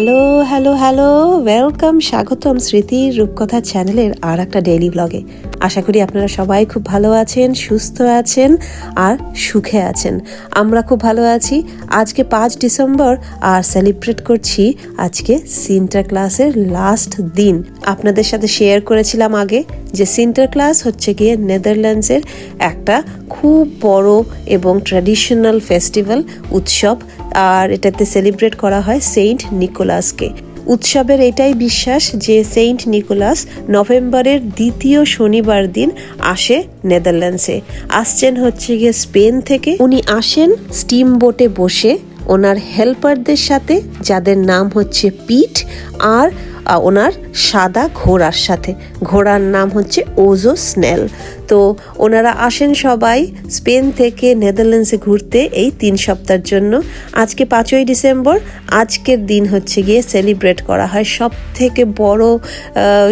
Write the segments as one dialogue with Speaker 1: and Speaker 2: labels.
Speaker 1: Hello hello hello welcome স্বাগতম স্মৃতির রূপকথা চ্যানেলের আর একটা ডেইলি ব্লগে আশা করি আপনারা সবাই খুব ভালো আছেন, সুস্থ আছেন আর সুখে আছেন। আমরা খুব ভালো আছি। আজকে পাঁচ ডিসেম্বর আর সেলিব্রেট করছি আজকে সিন্টার ক্লাসের লাস্ট দিন। আপনাদের সাথে শেয়ার করেছিলাম আগে যে সিন্টার ক্লাস হচ্ছে গিয়ে নেদারল্যান্ডসের একটা খুব বড় এবং ট্র্যাডিশনাল ফেস্টিভ্যাল উৎসব। আর এটাতে সেলিব্রেট করা হয় সেইন্ট নিকোলাসকে। উৎসবের এটাই বিশ্বাস যে সেইন্ট নিকোলাস নভেম্বরের দ্বিতীয় শনিবার দিন আসে নেদারল্যান্ডসে। আসছেন হচ্ছে গিয়ে স্পেন থেকে। উনি আসেন স্টিম বোটে বসে। ওনার হেল্পারদের সাথে, যাদের নাম হচ্ছে পিট, আর ওনার সাদা ঘোড়ার সাথে। ঘোড়ার নাম হচ্ছে ওজো স্নেল। তো ওনারা আসেন সবাই স্পেন থেকে নেদারল্যান্ডসে ঘুরতে এই তিন সপ্তাহের জন্য। আজকে পাঁচই ডিসেম্বর, আজকের দিন হচ্ছে গিয়ে সেলিব্রেট করা হয় সব থেকে বড়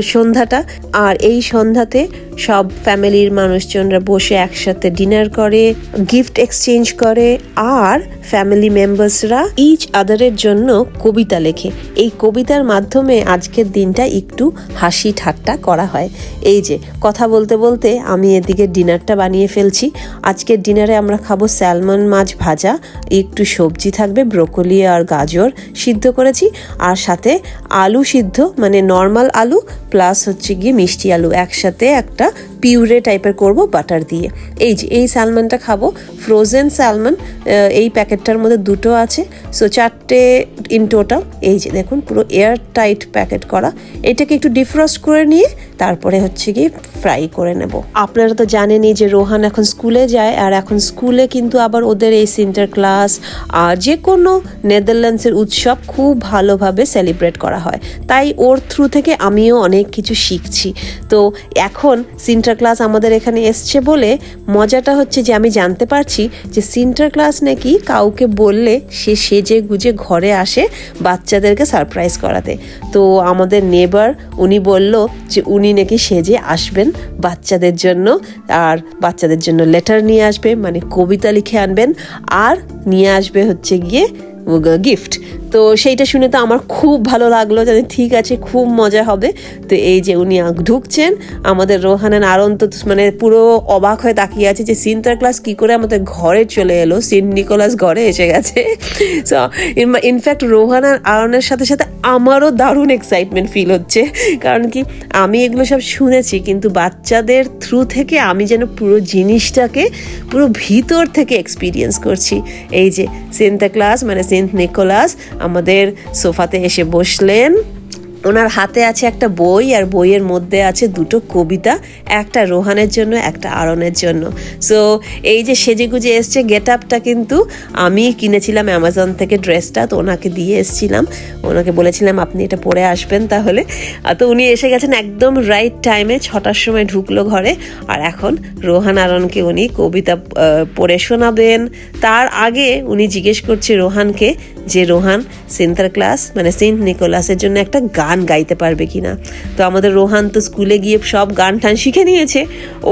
Speaker 1: সন্ধ্যাটা। আর এই সন্ধ্যাতে সব ফ্যামিলির মানুষজনরা বসে একসাথে ডিনার করে, গিফট এক্সচেঞ্জ করে, আর ফ্যামিলি মেম্বার্সরা ইচ আদারের জন্য কবিতা লেখে। এই কবিতার মাধ্যমে আজকের দিনটা একটু হাসি ঠাট্টা করা হয়। এই যে, কথা বলতে বলতে আমি এদিকে ডিনারটা বানিয়ে ফেলছি। আজকের ডিনারে আমরা খাব স্যালমন মাছ ভাজা, একটু সবজি থাকবে, ব্রোকলি আর গাজর সিদ্ধ করেছি, আর সাথে আলু সিদ্ধ মানে নর্মাল আলু, প্লাস হচ্ছে গিয়ে মিষ্টি আলু। একসাথে একটা পিউরে টাইপের করব বাটার দিয়ে। এই যে, এই স্যালমনটা খাব, ফ্রোজেন স্যালমন এই প্যাকেটটার মধ্যে দুটো আছে। সো চারটে ইন টোটাল এই যে, দেখুন, পুরো এয়ার টাইট প্যাকেট করা। এটাকে একটু ডিফ্রস্ট করে নিয়ে, তারপরে হচ্ছে গিয়ে ফ্রাই করে নেব। আপনারা তো জানেনই যে রোহান এখন স্কুলে যায়, আর এখন স্কুলে কিন্তু আবার ওদের এই সিন্টার ক্লাস আর যে কোনো নেদারল্যান্ডসের উৎসব খুব ভালোভাবে সেলিব্রেট করা হয়। তাই ওর থ্রু থেকে আমিও অনেক কিছু শিখছি। তো এখন সিন্টার ক্লাস আমাদের এখানে এসছে বলে মজাটা হচ্ছে যে আমি জানতে পারছি যে সিন্টার ক্লাস নাকি কাউকে বললে সে সেজে গুজে ঘরে আসে বাচ্চাদেরকে সারপ্রাইজ করাতে। তো আমাদের নেবার উনি বলল যে উনি নাকি সেজে আসবেন বাচ্চাদের জন্য আর বাচ্চাদের জন্য লেটার নিয়ে আসবে মানে কবিতা লিখে আনবেন আর নিয়ে আসবে হচ্ছে গিয়ে গিফট। তো সেইটা শুনে তো আমার খুব ভালো লাগল জানি ঠিক আছে, খুব মজা হবে। তো এই যে উনি ঢুকছেন, আমাদের রোহানান আরন তো মানে পুরো অবাক হয়ে তাকিয়ে আছে যে সিন্টার ক্লাস কি করে আমাদের ঘরে চলে এলো, সেন্ট নিকোলাস ঘরে এসে গেছে। সো ইনফ্যাক্ট রোহান আর আরনের সাথে সাথে আমারও দারুণ এক্সাইটমেন্ট ফিল হচ্ছে। কারণ কি, আমি এগুলো সব শুনেছি, কিন্তু বাচ্চাদের থ্রু থেকে আমি যেন পুরো জিনিসটাকে পুরো ভিতর থেকে এক্সপিরিয়েন্স করছি। এই যে সেন্টা ক্লাস মানে সেন্ট নিকোলাস আমাদের সোফাতে এসে বসলেন। ওনার হাতে আছে একটা বই আর বইয়ের মধ্যে আছে দুটো কবিতা, একটা রোহানের জন্য, একটা আরনের জন্য। সো এই যে সেজেগুজে এসছে গেট আপটা কিন্তু আমি কিনেছিলাম অ্যামাজন থেকে ড্রেসটা, তো ওনাকে দিয়ে এসেছিলাম। ওনাকে বলেছিলাম, আপনি এটা পরে আসবেন তাহলে। তো উনি এসে গেছেন একদম রাইট টাইমে ছটার সময় ঢুকলো ঘরে। আর এখন রোহান আরনকে উনি কবিতা পড়ে শোনাবেন। তার আগে উনি জিজ্ঞেস করছে রোহানকে যে, রোহান সেন্টার ক্লাস মানে সেন্ট নিকোলাসের জন্য একটা গান গাইতে পারবে কিনা। তো আমাদের রোহান তো স্কুলে গিয়ে সব গান টান শিখে নিয়েছে।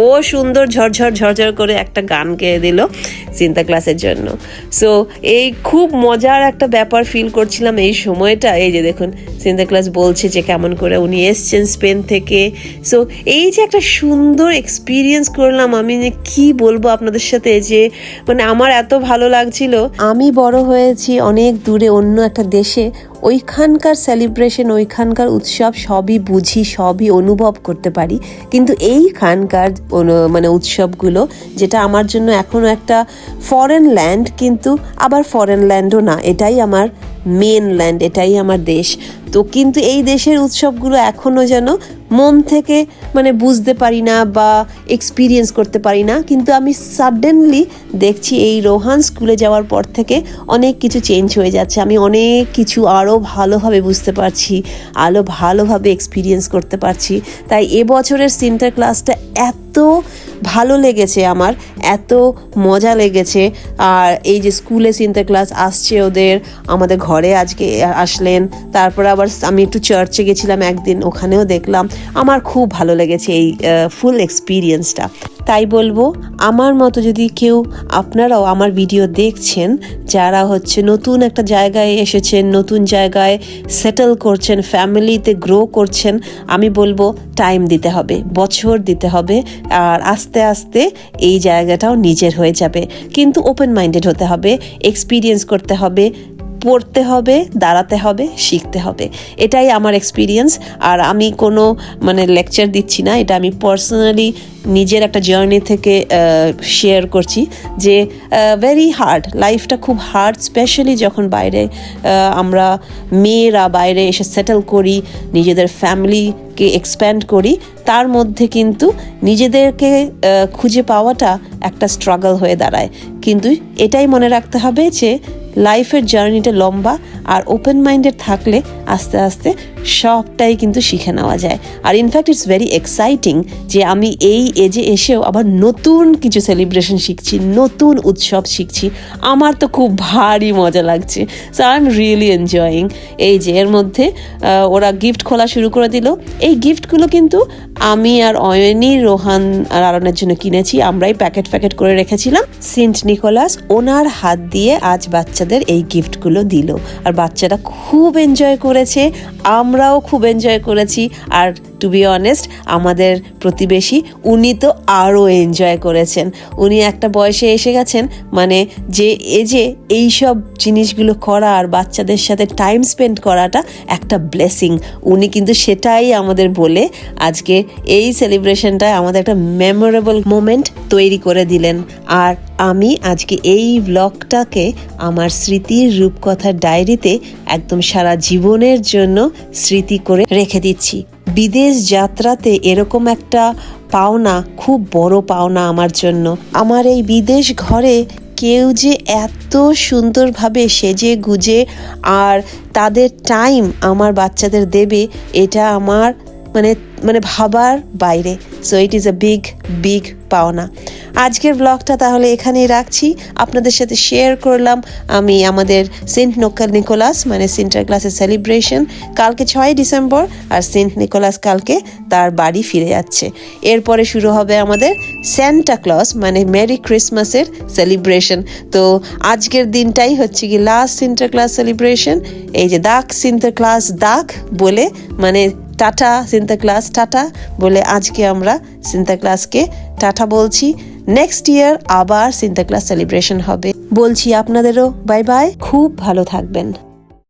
Speaker 1: ও সুন্দর ঝরঝর ঝরঝর করে একটা গান গেয়ে দিল চিন্তা ক্লাসের জন্য। সো এই খুব মজার একটা ব্যাপার ফিল করছিলাম এই সময়টা। এই যে দেখুন, চিন্তা ক্লাস বলছে যে কেমন করে উনি এসছেন স্পেন থেকে। সো এই যে একটা সুন্দর এক্সপিরিয়েন্স করলাম আমি যে কি বলব আপনাদের সাথে যে মানে আমার এত ভালো লাগছিল। আমি বড় হয়েছি অনেক দূরে অন্য একটা দেশে। ওইখানকার সেলিব্রেশন ওইখানকার উৎসব সবই বুঝি, সবই অনুভব করতে পারি। কিন্তু এইখানকার মানে উৎসবগুলো, যেটা আমার জন্য এখনও একটা ফরেন ল্যান্ড কিন্তু আবার ফরেন ল্যান্ডও না। এটাই আমার মেন ল্যান্ড এটাই আমার দেশ। তো কিন্তু এই দেশের উৎসবগুলো এখনও যেন মন থেকে মানে বুঝতে পারি না বা এক্সপিরিয়েন্স করতে পারি না। কিন্তু আমি সাডেনলি দেখছি এই রোহান স্কুলে যাওয়ার পর থেকে অনেক কিছু চেঞ্জ হয়ে যাচ্ছে। আমি অনেক কিছু আরও ভালোভাবে বুঝতে পারছি আরও ভালোভাবে এক্সপিরিয়েন্স করতে পারছি। তাই এবছরের সিন্টার ক্লাসটা এত ভালো লেগেছে আমার, এত মজা লেগেছে। আর এই যে স্কুলে চিন্তা ক্লাস আসছে ওদের, আমাদের ঘরে আজকে আসলেন। তারপর আবার আমি একটু চার্চে গেছিলাম একদিন, ওখানেও দেখলাম। আমার খুব ভালো লেগেছে এই ফুল এক্সপিরিয়েন্সটা তাই বলব, আমার মতো যদি কেউ আপনারাও আমার ভিডিও দেখছেন, যারা হচ্ছে নতুন একটা জায়গায় এসেছেন, নতুন জায়গায় সেটেল করছেন ফ্যামিলিতে গ্রো করছেন, আমি বলব টাইম দিতে হবে, বছর দিতে হবে, আর আস্তে আস্তে এই জায়গাটাও নিজের হয়ে যাবে। কিন্তু ওপেন মাইন্ডেড হতে হবে এক্সপিরিয়েন্স করতে হবে পড়তে হবে, দাঁড়াতে হবে, শিখতে হবে। এটাই আমার এক্সপিরিয়েন্স আর আমি কোনো মানে লেকচার দিচ্ছি না। এটা আমি পার্সোনালি নিজের একটা জার্নি থেকে শেয়ার করছি যে ভেরি হার্ড লাইফটা খুব হার্ড স্পেশালি যখন বাইরে আমরা মেয়েরা বাইরে এসে সেটেল করি, নিজেদের ফ্যামিলিকে এক্সপ্যান্ড করি, তার মধ্যে কিন্তু নিজেদেরকে খুঁজে পাওয়াটা একটা স্ট্রাগল হয়ে দাঁড়ায়। কিন্তু এটাই মনে রাখতে হবে যে লাইফের জার্নিটা লম্বা আর ওপেন মাইন্ডেড থাকলে আস্তে আস্তে সবটাই কিন্তু শিখে নেওয়া যায়। আর in fact it's very exciting যে আমি এই এজে এসেও আবার নতুন কিছু সেলিব্রেশন শিখছি, নতুন উৎসব শিখছি। আমার তো খুব ভারী মজা লাগছে। So I am really enjoying এই যে এর মধ্যে ওরা গিফট খোলা শুরু করে দিল। এই গিফটগুলো কিন্তু আমি আর অয়নি, রোহান আর আরনের জন্য কিনেছি। আমরাই প্যাকেট প্যাকেট করে রেখেছিলাম। সেন্ট নিকোলাস ওনার হাত দিয়ে আজ বাচ্চাদের এই গিফটগুলো দিল। আর বাচ্চারা খুব এনজয় করেছে আমরাও খুব এনজয় করেছি। আর টু বি অনেস্ট আমাদের প্রতিবেশী উনি তো আরও এনজয় করেছেন। উনি একটা বয়সে এসে গেছেন মানে যে এজে এই সব জিনিসগুলো করা আর বাচ্চাদের সাথে টাইম স্পেন্ড করাটা একটা ব্লেসিং উনি কিন্তু সেটাই আমাদের বলে আজকে এই সেলিব্রেশনটায় আমাদের একটা মেমোরেবল মোমেন্ট তৈরি করে দিলেন। আর আমি আজকে এই ব্লগটাকে আমার স্মৃতির রূপকথার ডায়েরিতে একদম সারা জীবনের জন্য স্মৃতি করে রেখে দিচ্ছি। বিদেশ যাত্রাতে এরকম একটা পাওনা, খুব বড় পাওনা আমার জন্য। আমার এই বিদেশ ঘরে কেউ যে এত সুন্দরভাবে সেজে গুজে আর তাদের টাইম আমার বাচ্চাদের দেবে, এটা আমার মানে মানে ভাবার বাইরে। So it is a big big পাওনা। আজকের ব্লগটা তাহলে এখানেই রাখছি। আপনাদের সাথে শেয়ার করলাম আমি আমাদের সেন্ট নোকাল নিকোলাস মানে সেন্টার ক্লাসের সেলিব্রেশন কালকে ছয় ডিসেম্বর আর সেন্ট নিকোলাস কালকে তার বাড়ি ফিরে যাচ্ছে। এরপরে শুরু হবে আমাদের স্যান্টা ক্লস মানে মেরি ক্রিসমাসের সেলিব্রেশন তো আজকের দিনটাই হচ্ছে কি লাস্ট সেন্টার ক্লাস সেলিব্রেশন এই যে দাগ, সেন্টার ক্লাস দাগ বলে মানে টাটা সিন্তা ক্লাস, টাটা বলে আজকে আমরা সিন্তা ক্লাসকে টাটা বলছি। নেক্সট ইয়ার আবার সিন্তা ক্লাস সেলিব্রেশন হবে। বলছি আপনাদেরও বাই বাই খুব ভালো থাকবেন।